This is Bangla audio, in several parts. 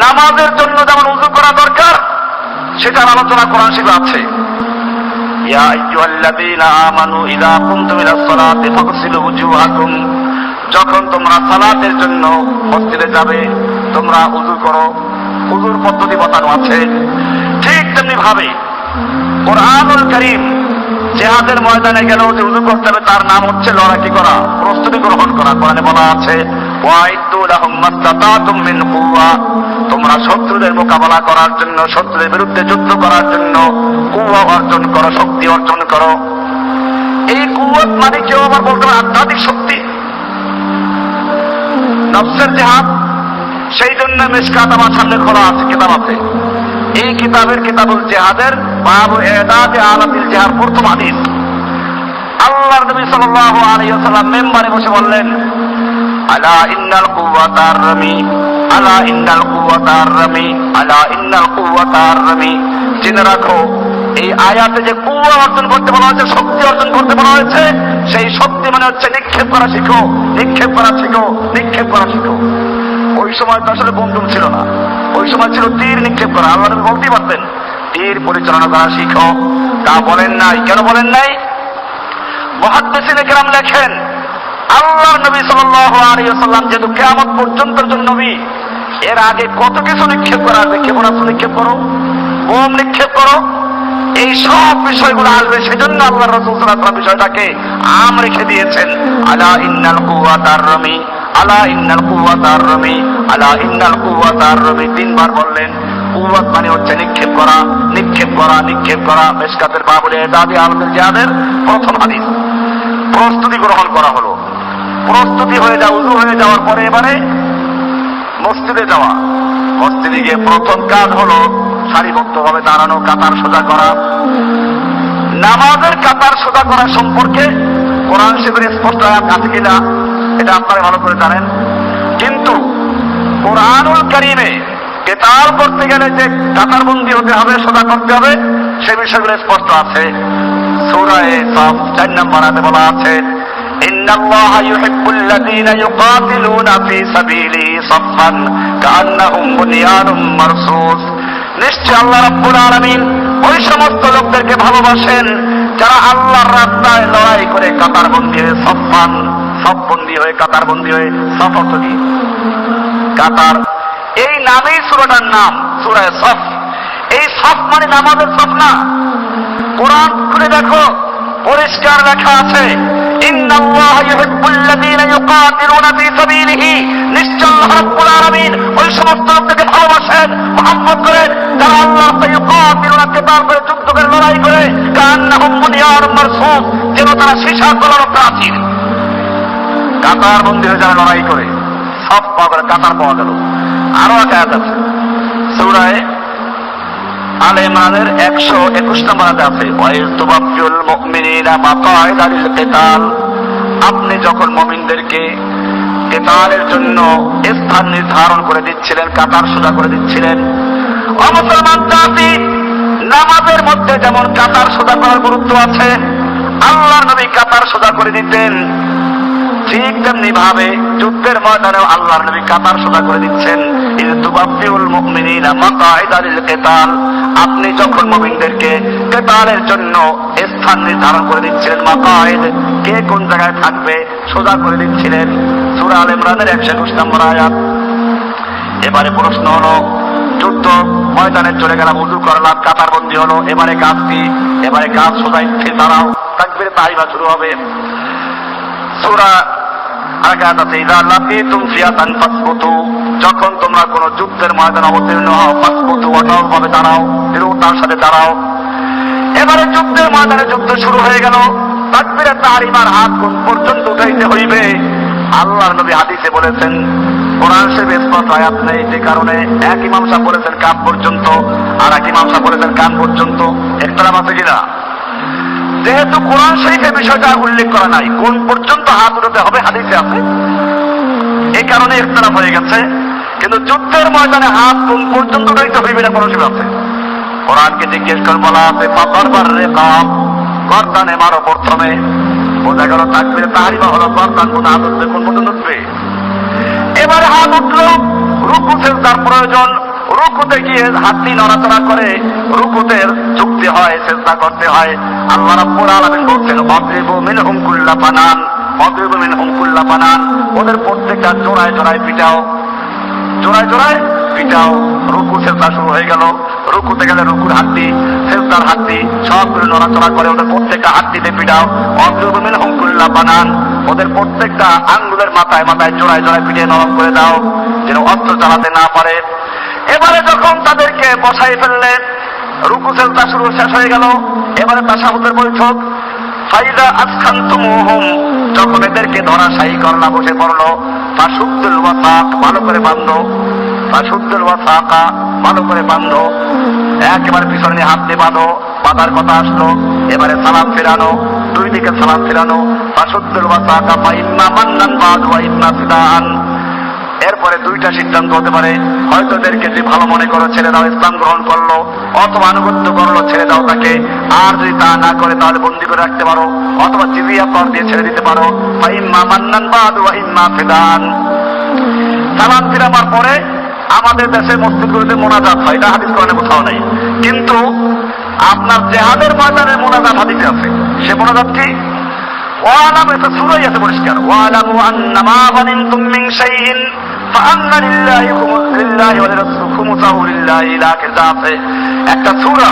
নামাজের জন্য যেমন উজু করা দরকার, সেটার আলোচনা কোরআন শিবে আছে। যখন তোমরা সালাতের জন্য মসজিদে যাবে, তোমরা উজু করো। উজুর পদ্ধতি বাতানো আছে। ঠিক তেমনি ভাবে কোরআনুল করিম জেহাদের ময়দানে গেল যে উজু করতে হবে, তার নাম হচ্ছে লড়াকি করা, প্রস্তুতি গ্রহণ করা, কোরআনে বলা আছে। তোমরা শত্রুদের মোকাবেলা করার জন্য, শত্রুদের বিরুদ্ধে যুদ্ধ করার জন্য কুয়া অর্জন করো, শক্তি অর্জন করো। এই কুয়াত মানে কেউ আবার বলতে আধ্যাত্মিক শক্তি। নফসের জেহাদ, সেই জন্য মিসকাত আমার সামনে খোলা আছে, কিতাব আছে। এই কিতাবের কিতাবুল জেহাদের বাবু এদাদে আলাতিল জেহাদ প্রথম হাদিস আল্লাহর নবী সাল্লাল্লাহু আলাইহি ওয়াসাল্লাম মেম্বারে বসে বললেন আলা ইন্নাল কুওয়াতার রামি, আলা ইন্নাল কুওয়াতার রামি, আলা ইন্নাল কুওয়াতার রামি। জেনে রাখো, এই আয়াতে যে কুয়া অর্জন করতে বলা হয়েছে, শক্তি অর্জন করতে বলা হয়েছে, সেই শক্তি মানে হচ্ছে নিক্ষেপ করা শিখো, নিক্ষেপ করা শিখো, নিক্ষেপ করা শিখো। ওই সময় তো আসলে বন্দুক ছিল না। ওই সময় ছিল তীর নিক্ষেপ করা। আল্লাহ নবী বলতেই পারতেন, তীর পরিচালনা করা শিখো। তা বলেন নাই। কেন বলেন নাই? মহাদ্দেশিনে কেরাম লেখেন আল্লাহ নবী ওয়াসাল্লাম যেহেতু কিয়ামত পর্যন্ত একজন নবী, এর আগে কত কিছু নিক্ষেপ করা আছে? ক্ষেপণাস্ত্র নিক্ষেপ করো, বোম নিক্ষেপ করো, এই সব বিষয়গুলো আসবে। সেজন্য আল্লাহ রসুল বিষয়টাকে আম রেখে দিয়েছেন। আলা ইন্নাল কুওয়াতার রমি, আলা ইন্নাল কুওয়াতার রমি, আলা ইন্নাল কুওয়াতার রমি। তিনবার বললেন, কুওয়াত মানে হচ্ছে নিক্ষেপ করা নিক্ষেপ করা নিক্ষেপ করা। মেশকাতের বাবুলে দাদি আলমের জিহাদের প্রথম হাদিস। প্রস্তুতি গ্রহণ করা হলো। প্রস্তুতি হয়ে যাওয়া উজু হয়ে যাওয়ার পরে এবারে মসজিদে যাওয়া। মসজিদে গিয়ে প্রথম কাজ হলো সারিবদ্ধভাবে দাঁড়ানো, কাতার সোজা করা। নামাজের কাতার সোজা করা সম্পর্কে কোরআন শিবির স্পষ্ট আয়াত আছে কিনা, এটা আপনারা ভালো করে জানেন। কিন্তু কোরআনুল করিমে কেতাল করতে গেলে যে কাতার বন্দি হতে হবে, সোজা করতে হবে, সে বিষয়গুলো স্পষ্ট আছে। সূরায়ে সব চার নম্বর বলা আছে إن الله يحب الذين يقاتلون في سبيله صفا كأنهم بنيان مرصوص নিশ্চয় আল্লাহ রাব্বুল আলামিন ওই সমস্ত লোকদেরকে ভালোবাসেন যারা আল্লাহর রাস্তায় লড়াই করে কাতার বন্দী হয়ে সফান সব বন্দী হয়ে কাতার বন্দী হয়ে সফর কি কাতার এই নামেই সুরাটার নাম সুরায় সফ এই সফ মানে নামাজের সফ না কোরআন খুলে দেখো পরিষ্কার লেখা আছে ইন্নাল্লাহা ইউহিব্বুল্লাযীনা ইউকাতিলুনা ফী সাবিলিহি। নিশ্চয় আল্লাহ রাব্বুল আলামিন ওই সমস্ত লোকদেরকে ভালোবাসেন, মহব্বত করেন। যারা আল্লাহ ইউকাতিলুনা কেতার করে যুদ্ধ করে, লড়াই করে। কান্নাহুম বুনিয়ানুম মারসুস যেন তারা সীসা তোলার প্রাচীর কাতার বন্দী হয়ে যারা লড়াই করে, সব পাওয়া গেল কাতার পাওয়া গেল। আরও এক আয়াত আছে। সূরায়ে আলে ইমরানের একশো একুশ নম্বর আছে। ওয়াইজ তুবাফিউল মুমিনিনা মাকাইদা লিল কিতাল। আপনি যখন মুমিনদেরকে কেতালের জন্য স্থান নির্ধারণ করে দিচ্ছিলেন, কাতার সোজা করে দিচ্ছিলেন অমুসলমান জাতি, নামাজের মধ্যে যেমন কাতার সোজা করার গুরুত্ব আছে আল্লাহ নবী কাতার সোজা করে দিতেন। ঠিক তেমনি ভাবে যুদ্ধের ময়দানে আল্লাহর নবী কাতার সোজা করে দিচ্ছেন। তুবাফিউল মুমিনিনা মাকাইদা লিল কিতাল। আপনি যখন মুমিনদেরকে কেতালের জন্য স্থান নির্ধারণ করে দিচ্ছিলেন মাকাইদ কে কোন জায়গায় থাকবে সোজা করে দিচ্ছিলেন, সূরা আল ইমরানের 121 নম্বর আয়াত। এবারে প্রশ্ন হলো, যুদ্ধ, ময়দানে চলে গেলাম উজু করলাম কাতার বন্দি হলো, এবারে কাজ কি? এবারে কাজ সোজা স্থির, দাঁড়াও তাকবীর তাহিমা শুরু হবে। সূরা আগাত আছে ইদা লাকিতুম ফিয়াতান ফাসবুতু যখন তোমরা কোন যুদ্ধের ময়দানে অবতীর্ণ হও ফাসবুতু অটল ভাবে দাঁড়াও দৃঢ়তার সাথে দাঁড়াও। এবারে যুদ্ধের ময়দানে যুদ্ধ শুরু হয়ে গেল। তাকবীরে তাহরিমার হাত কোন পর্যন্ত উঠাইতে হইবে? আল্লাহর নবী হাদিসে বলেছেন, কোরআন শরীফে স্পষ্ট আয়াত নেই যে কারণে এক ইমাম সাহেব বলেছেন, কান পর্যন্ত, আর এক ইমাম সাহেব বলেছেন, কান পর্যন্ত। একতলাপ আছে কিনা? যেহেতু কোরআন শরীফে বিষয়টা উল্লেখ করা নাই, কোন পর্যন্ত হাত উঠাতে হবে হাদিসে আছে? এই কারণে ইখতলাফ হয়ে গেছে। কিন্তু যুদ্ধের ময়দানে হাত কোন পর্যন্ত উঠাইতে হইবে না কোন আছে। কোরআনকে জিজ্ঞেস করে বলা আছে পাতার বার রে কাম গর্দানে মারো প্রথমে। বোঝা গেল থাকবে তাহারিমা হলো গর্দান, কোন হাত উঠবে কোন পর্যন্ত উঠবে। এবারে হাত উঠল রূপ তার প্রয়োজন। রুকুতে গিয়ে হাতটি নড়াচড়া করে রুকুতের চুক্তি হয় চেষ্টা করতে হয়। আল্লাহ রাব্বুল আলামিন বলছেন অদ্রিবু মিনহুম কুল্লা বানান অদ্রিবু মিনহুম কুল্লা বানান। ওদের প্রত্যেকটা জোড়ায় জোড়ায় পিটাও। জোড়ায় জোড়ায়। পিটাও রুকু সেজদা শুরু হয়ে গেল। রুকুতে গেলে রুকুর হাতটি সেজদার সব করে নড়াচড়া করে ওদের প্রত্যেকটা হাতটিতে পিটাও অদ্রিবু মিনহুম কুল্লা বানান। ওদের প্রত্যেকটা আঙ্গুলের মাথায় মাথায় জোড়ায় জোড়ায় পিটিয়ে নরম করে দাও, যেন অস্ত্র চালাতে না পারে। এবারে যখন তাদেরকে বসাই ফেললে, রুকু সেজদা শুরু শেষ হয়ে গেল। এবারে তাসাহুদের বৈঠক। ফাইদা যখন এদেরকে ধরাশায়ী করলা বসে পড়ল। ফাসুদ্দুল ওয়াসাক ভালো করে বাঁধো ফাসুদ্দুল ওয়াসাকা ভালো করে বাঁধলো। একেবারে পিছনে হাত দিয়ে বাঁধো বাঁধার কথা আসলো। এবারে সালাম ফেরানো। দুই দিকে সালাম ফেরানো। ফাসুদ্দুল ওয়াসাকা বা ইন্না মান্নান বাদ ওয়া ইন্না ফিদান এরপরে দুইটা সিদ্ধান্ত হতে পারে। হয়তো এদেরকে যদি ভালো মনে করো ছেড়ে দাও, ইসলাম গ্রহণ করল, অথবা আনুগত্য করল, ছেড়ে দাও তাকে। আর যদি তা না করে, তাহলে বন্দি করে রাখতে পারো, অথবা জিজিয়া কর দিয়ে ছেড়ে দিতে পারো। ইম্মা মান্নান বাদ ওয়া ইম্মা ফিদান। সালাম ফিরাবার পরে আমাদের দেশে মসজিদগুলোতে মোনাজাত হয়। এটা হাদিস কোরআনে কোথাও নেই। কিন্তু আপনার জেহাদের ময়দানে মোনাজাত হাদিসে আছে। সে মোনাজাত কি? ওয়ালাম, এটা সুরাই আছে পরিষ্কার। ওয়ালামু আন্নামা গানিমতুম মিন শাইইন। একটা সূরা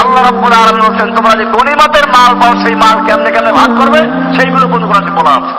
আল্লাহ রাব্বুল আলামিন বলেন তোমরা যে গনিমতের মাল পাও, সেই মাল কেমনে কেমনে ভাগ করবে? সেইগুলো কোন কোরআনে বলা আছে।